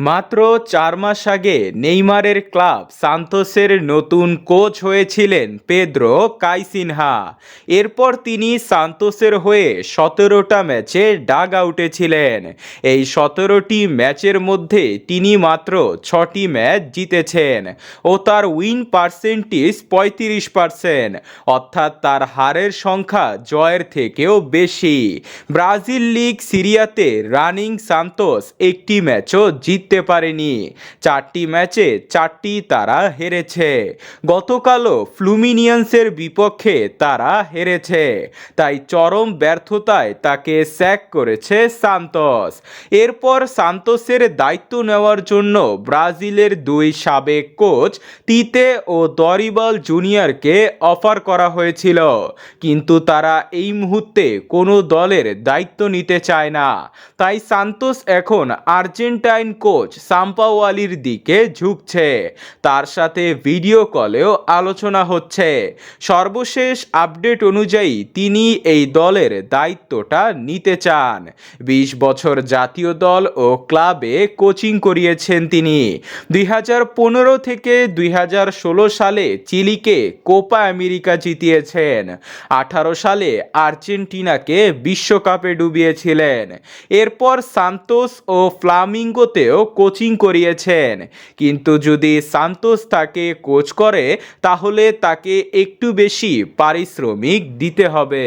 মাত্র চার মাস আগে নেইমারের ক্লাব সান্তোসের নতুন কোচ হয়েছিলেন পেদ্রো কাইসিনহা। এরপর তিনি সান্তোসের হয়ে সতেরোটা ম্যাচে ডাগ আউটে ছিলেন। এই সতেরোটি ম্যাচের মধ্যে তিনি মাত্র ছটি ম্যাচ জিতেছেন ও তার উইন পার্সেন্টেজ পঁয়ত্রিশ পার্সেন্ট, অর্থাৎ তার হারের সংখ্যা জয়ের থেকেও বেশি। ব্রাজিল লিগ সিরিয়াতে রানিং সান্তোস একটি ম্যাচও জিততে পারেনি। চারটি ম্যাচে চারটি তারা হেরেছে। গতকালও ফ্লুমিনিয়ান্সের বিপক্ষে তারা হেরেছে। তাই চরম ব্যর্থতায় তাকে স্যাক করেছে সান্তোস। এরপর সান্তোসের দায়িত্ব নেওয়ার জন্য ব্রাজিলের দুই সাবেক কোচ তিতে ও দরিবাল জুনিয়রকে অফার করা হয়েছিল। কিন্তু তারা এই মুহূর্তে কোনো দলের দায়িত্ব নিতে চায় না। তাই সান্তোস এখন আর্জেন্টাইন কোচ সাম্পাওয়ালির দিকে ঝুঁকছে। তার সাথে ভিডিও কলেও আলোচনা হচ্ছে। সর্বশেষ আপডেট অনুযায়ী তিনি এই দলের দায়িত্বটা নিতে চান। বিশ বছর জাতীয় দল ও ক্লাবে কোচিং করিয়েছেন তিনি। দুই হাজার পনেরো থেকে দুই হাজার ষোলো সালে চিলিকে কোপা আমেরিকা জিতিয়েছেন। আঠারো সালে আর্জেন্টিনাকে বিশ্বকাপে ডুবিয়েছিলেন। এরপর সান্তোস ও ফ্লামিঙ্গোতেও কোচিং করিয়েছেন। কিন্তু যদি সান্তোস তাকে কোচ করে, তাহলে তাকে একটু বেশি পারিশ্রমিক দিতে হবে।